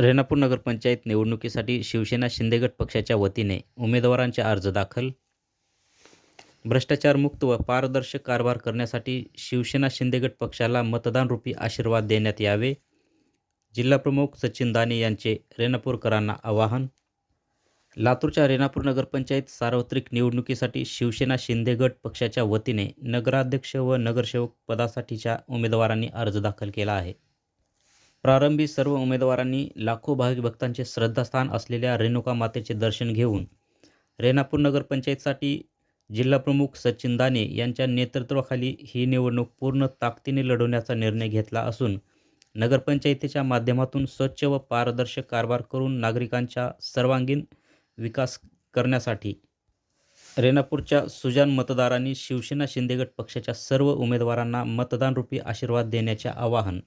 रेणापूर नगरपंचायत निवडणुकीसाठी शिवसेना शिंदेगट पक्षाच्या वतीने उमेदवारांचे अर्ज दाखल. भ्रष्टाचारमुक्त व पारदर्शक कारभार करण्यासाठी शिवसेना शिंदेगट पक्षाला मतदानरूपी आशीर्वाद देण्यात यावे. जिल्हाप्रमुख सचिन दाने यांचे रेणापूरकरांना आवाहन. लातूरच्या रेणापूर नगरपंचायत सार्वत्रिक निवडणुकीसाठी शिवसेना शिंदेगट पक्षाच्या वतीने नगराध्यक्ष व नगरसेवक पदासाठीच्या उमेदवारांनी अर्ज दाखल केला आहे. प्रारंभी सर्व उमेदवारांनी लाखो भाविक भक्तांचे श्रद्धास्थान असलेल्या रेणुका मातेचे दर्शन घेऊन रेणापूर नगरपंचायतसाठी जिल्हाप्रमुख सचिन दाने यांच्या नेतृत्वाखाली ही निवडणूक पूर्ण ताकदीने लढवण्याचा निर्णय घेतला असून नगरपंचायतीच्या माध्यमातून स्वच्छ व पारदर्शक कारभार करून नागरिकांच्या सर्वांगीण विकास करण्यासाठी रेणापूरच्या सुजान मतदारांनी शिवसेना शिंदेगड पक्षाच्या सर्व उमेदवारांना मतदानरूपी आशीर्वाद देण्याचे आवाहन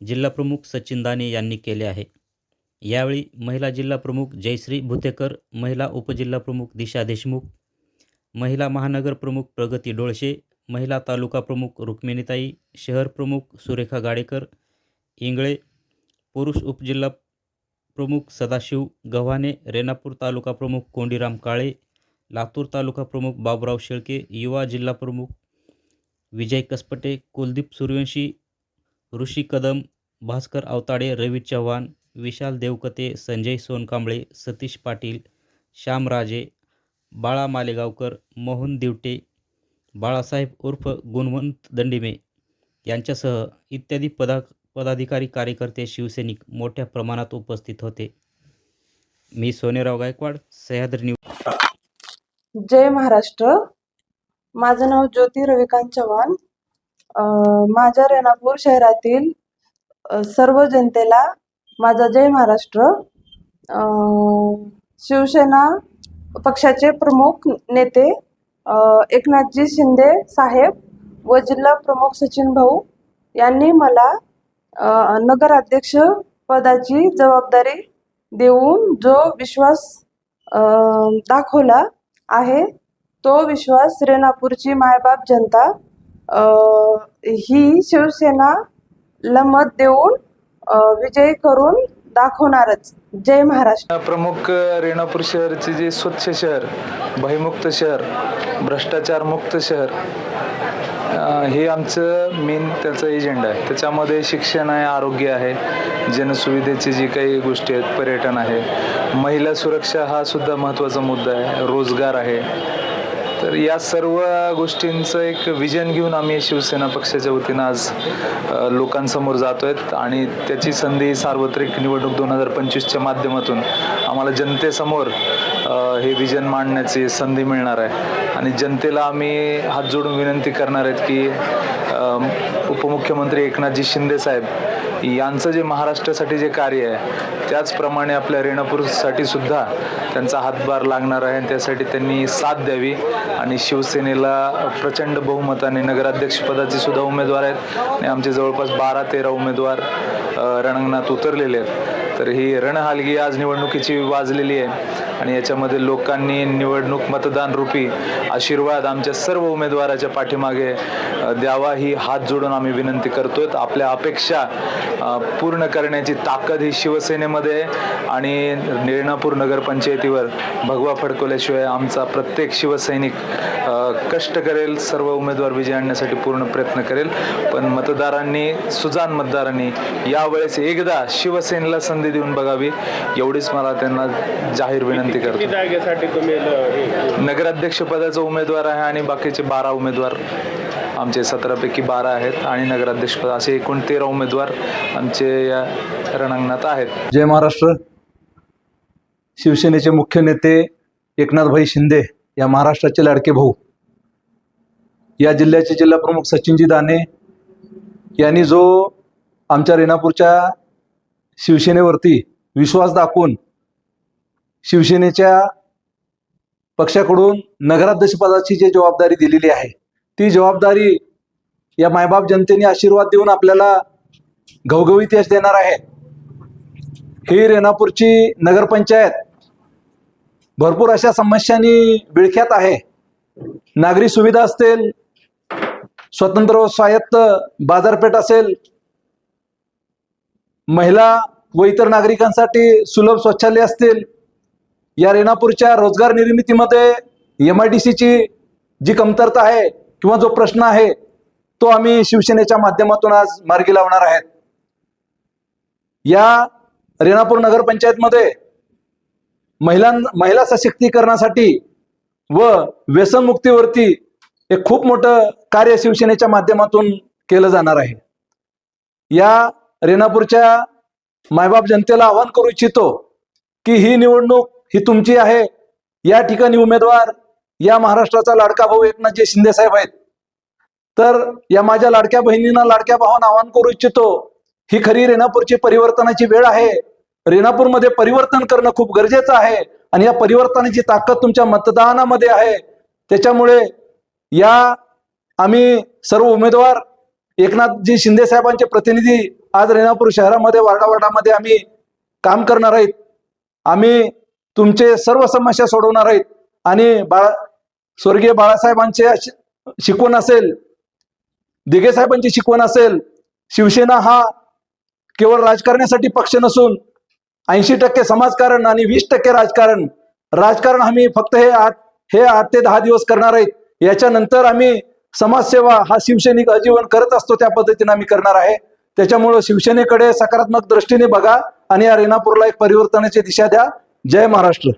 जिल्हाप्रमुख सचिन दाने यांनी केले आहे. यावेळी महिला जिल्हाप्रमुख जयश्री भुतेकर महिला उपजिल्हाप्रमुख दिशा देशमुख महिला महानगर प्रमुख प्रगती डोळशे महिला तालुका प्रमुख रुक्मिणीताई शहर प्रमुख सुरेखा गाडेकर इंगळे पुरुष उपजिल्हा प्रमुख सदाशिव गव्हाणे रेणापूर तालुका प्रमुख कोंडीराम काळे लातूर तालुका प्रमुख बाबुराव शेळके युवा जिल्हा प्रमुख विजय कसपटे कुलदीप सूर्यवंशी ऋषी कदम भास्कर अवताडे रवी चव्हाण विशाल देवकते संजय सोनकांबळे सतीश पाटील श्यामराजे बाळा मालेगावकर मोहन दिवटे बाळासाहेब उर्फ गुणवंत दंडिमे यांच्यासह इत्यादी पदा पदाधिकारी कार्यकर्ते शिवसैनिक मोठ्या प्रमाणात उपस्थित होते. मी सोनेराव गायकवाड सह्याद्री न्यूज. जय महाराष्ट्र. माझं नाव ज्योती रविकांत चव्हाण. माझ्या रेणापूर शहरातील सर्व जनतेला माझा जय महाराष्ट्र. शिवसेना पक्षाचे प्रमुख नेते एकनाथजी शिंदे साहेब व जिल्हा प्रमुख सचिन भाऊ यांनी मला नगराध्यक्ष पदाची जबाबदारी देऊन जो विश्वास दाखवला आहे तो विश्वास रेणापूरची मायबाप जनता ही शिवसेनाला मत देऊन विजय करून दाखवणारच. जय महाराष्ट्र. प्रमुख रेणापूर शहरचे जे स्वच्छ शहर भयमुक्त शहर भ्रष्टाचारमुक्त शहर हे आमचं मेन त्याचा एजेंडा आहे. त्याच्यामध्ये शिक्षण आहे आरोग्य आहे जनसुविधेची जी काही गोष्टी आहेत पर्यटन आहे. महिला सुरक्षा हा सुद्धा महत्त्वाचा मुद्दा आहे. रोजगार आहे. तर या सर्व गोष्टींचं एक विजन घेऊन आम्ही शिवसेना पक्षाच्या वतीनं आज लोकांसमोर जातो आहेत आणि त्याची संधी सार्वत्रिक निवडणूक दोन हजार पंचवीसच्या माध्यमातून आम्हाला जनतेसमोर हे विजन मांडण्याची संधी मिळणार आहे. आणि जनतेला आम्ही हात जोडून विनंती करणार आहेत की उपमुख्यमंत्री एकनाथजी शिंदे साहेब यांचं जे महाराष्ट्रासाठी जे कार्य आहे त्याचप्रमाणे आपल्या रेणापूरसाठी सुद्धा त्यांचा हातभार लागणार आहे आणि त्यासाठी त्यांनी साथ द्यावी. आणि शिवसेनेला प्रचंड बहुमताने नगराध्यक्षपदाचे सुद्धा उमेदवार आहेत. आणि आमचे जवळपास बारा तेरा उमेदवार रणांगणात उतरलेले आहेत. तर ही रणहालगी आज निवडणुकीची वाजलेली आहे. आणि याच्यामध्ये लोकांनी निवडणूक मतदान रूपी आशीर्वाद आमच्या सर्व उमेदवाराच्या पाठीमागे द्यावा ही हात जोडून आम्ही विनंती करतोय. आपल्या अपेक्षा पूर्ण करण्याची ताकद ही शिवसेनेमध्ये आहे. आणि रेणापूर नगरपंचायतीवर भगवा फडकवल्याशिवाय आमचा प्रत्येक शिवसैनिक कष्ट करेल सर्व उमेदवार विजय आणण्यासाठी पूर्ण प्रयत्न करेल. पण मतदारांनी सुजान मतदारांनी यावेळेस एकदा शिवसेनेला संधी देऊन बघावी एवढीच मला त्यांना जाहीर विनंती किती करतो. जागेसाठी तुम्ही ल- हे- नगराध्यक्ष पदाचा उमेदवार आहे आणि बाकीचे बारा उमेदवार आमचे सतरापैकी बारा आहेत आणि नगराध्यक्ष पद असे एकूण तेरा उमेदवार आमचे या रणांगणात आहेत. जय महाराष्ट्र. शिवसेनेचे मुख्य नेते एकनाथभाई शिंदे या महाराष्ट्राचे लाडके भाऊ. या जिल्ह्याचे जिल्हाप्रमुख सचिनजी दाने यांनी जो आमच्या रेणापूरच्या शिवसेनेवरती विश्वास दाखवून शिवसेनेच्या पक्षाकडून नगराध्यक्षपदाची जी जबाबदारी दिलेली आहे ती जबाबदारी या मायबाप जनतेने आशीर्वाद देऊन आपल्याला घवघवीत यश देणार आहे. ही रेणापूरची नगरपंचायत भरपूर अशा समस्यांनी विळख्यात आहे. नागरी सुविधा असतील स्वतंत्र व स्वायत्त बाजारपेठ असेल महिला व इतर नागरिकांसाठी सुलभ शौचालय असतील या रेणापूरच्या रोजगार निर्मितीमध्ये एम आय डी सीची जी कमतरता आहे किंवा जो प्रश्न आहे तो आम्ही शिवसेनेच्या माध्यमातून आज मार्गी लावणार आहेत. या रेणापूर नगरपंचायतमध्ये महिलां महिला सशक्तीकरणासाठी व व्यसनमुक्तीवरती एक खूप मोठं कार्य शिवसेनेच्या माध्यमातून केलं जाणार आहे. या रेणापूरच्या मायबाप जनतेला आवाहन करू इच्छितो की ही निवडणूक ही तुमची आहे. या ठिकाणी उमेदवार या महाराष्ट्राचा लाडका भाऊ एकनाथजी शिंदे साहेब आहेत. तर या माझ्या लाडक्या बहिणींना लाडक्या भावांना आवाहन करू इच्छितो ही खरी रेणापूरची परिवर्तनाची वेळ आहे. रेणापूरमध्ये परिवर्तन करणं खूप गरजेचं आहे आणि या परिवर्तनाची ताकद तुमच्या मतदानामध्ये आहे. त्याच्यामुळे या आम्ही सर्व उमेदवार एकनाथजी शिंदे साहेबांचे प्रतिनिधी आज रेणापूर शहरामध्ये वार्डावार्डामध्ये आम्ही काम करणार आहेत. आम्ही तुमचे सर्व समस्या सोडवणार आहेत. आणि बाळा स्वर्गीय बाळासाहेबांचे शिकवण असेल दिघे साहेबांची शिकवण असेल शिवसेना हा केवळ राजकारणासाठी पक्ष नसून ऐंशी टक्के समाजकारण आणि वीस टक्के राजकारण राजकारण आम्ही फक्त हे आठ हे आठ ते दहा दिवस करणार आहेत. याच्यानंतर आम्ही समाजसेवा हा शिवसैनिक आजीवन करत असतो त्या पद्धतीने आम्ही करणार आहे. त्याच्यामुळं शिवसेनेकडे सकारात्मक दृष्टीने बघा आणि या रेणापूरला एक परिवर्तनाची दिशा द्या. जय महाराष्ट्र.